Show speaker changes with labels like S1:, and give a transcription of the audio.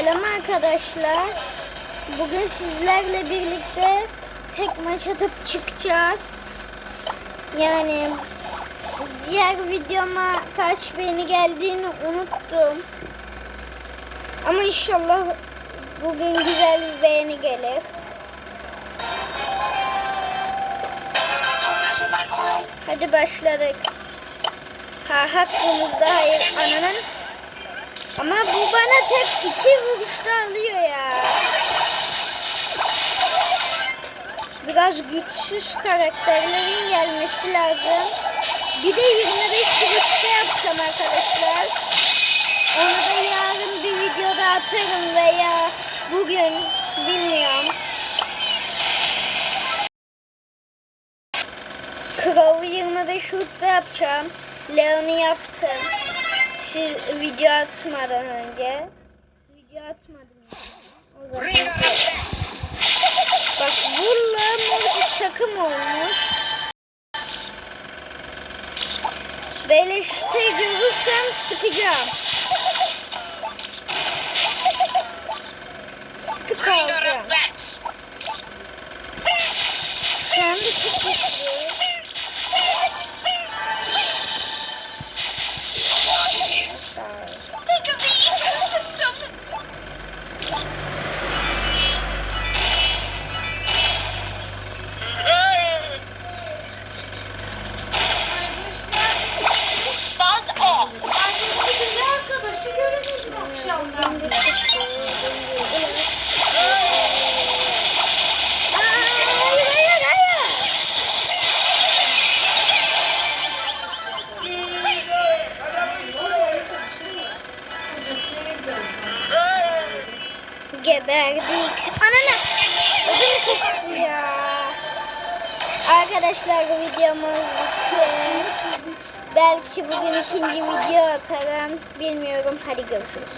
S1: Selam arkadaşlar. Bugün sizlerle birlikte tek maç atıp çıkacağız. Yani diğer videoma kaç beğeni geldiğini unuttum. Ama inşallah bugün güzel bir beğeni gelir. Hadi başladık. Ha hakkımızda hayır ananın. Bana tek iki vuruşta alıyor ya. Biraz güçsüz karakterlerin gelmesi lazım. Bir de 25 vuruşta yapacağım arkadaşlar. Onu da yarın bir videoda atarım veya bugün bilmiyorum. Crow'u 25 rütbe yapacağım. Leon'u yaptım. Siz video atmadan önce. Video atmadım. O zaman. Bak Bull'la Mortis takım olmuş. Beleşte görürsem sıkacağım. Sıkı kalacağım. Geberdik. Anana. Ödüm koptu ya. Arkadaşlar bu videomuz bitti. Belki bugün ikinci video atarım. Bilmiyorum. Hadi görüşürüz.